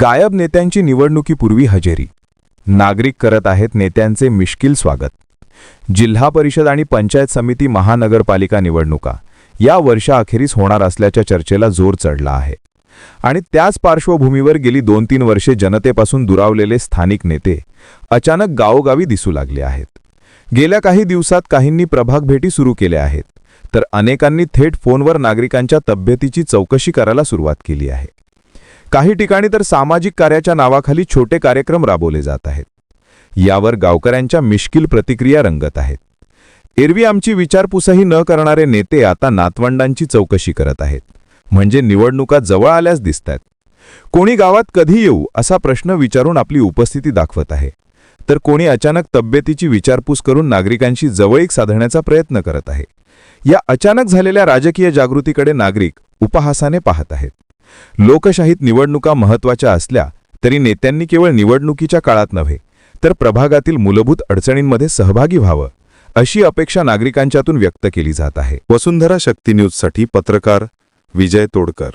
गायब नेत्यांची निवडणुकीपूर्वी हजेरी. नागरिक करत आहेत नेत्यांचे मिश्किल स्वागत. जिल्हा परिषद आणि पंचायत समिती महानगरपालिका निवडणुका. या वर्षाअखेरीस होणार असल्याच्या चर्चेला जोर चढला आहे. आणि त्याच पार्श्वभूमीवर गेली दोन तीन वर्षे जनतेपासून दुरावलेले स्थानिक नेते अचानक गावोगावी दिसू लागले आहेत. गेल्या काही दिवसात काहींनी प्रभाग भेटी सुरू केल्या आहेत. तर अनेकांनी थेट फोनवर नागरिकांच्या तब्येतीची चौकशी करायला सुरुवात केली आहे. काही ठिकाणी तर सामाजिक कार्याच्या नावाखाली छोटे कार्यक्रम राबवले जात आहेत. यावर गावकऱ्यांच्या मिश्किल प्रतिक्रिया रंगत आहेत. एरवी आमची विचारपूसही न करणारे नेते आता नातवंडांची चौकशी करत आहेत. म्हणजे निवडणुका जवळ आल्यास दिसतात कोणी गावात कधी येऊ असा प्रश्न विचारून आपली उपस्थिती दाखवत आहे. तर कोणी अचानक तब्येतीची विचारपूस करून नागरिकांशी जवळीक साधण्याचा प्रयत्न करत आहे. या अचानक झालेल्या राजकीय जागृतीकडे नागरिक उपहासाने पाहत आहेत. लोकशाहीत निवडणुका महत्त्वाच्या असल्या तरी नेत्यांनी केवळ निवडणुकीच्या काळात नव्हे तर प्रभागातील मूलभूत अडचणींमध्ये सहभागी व्हावं अशी अपेक्षा नागरिकांच्यातून व्यक्त केली जात आहे. वसुंधरा शक्ती न्यूजसाठी पत्रकार विजय तोडकर.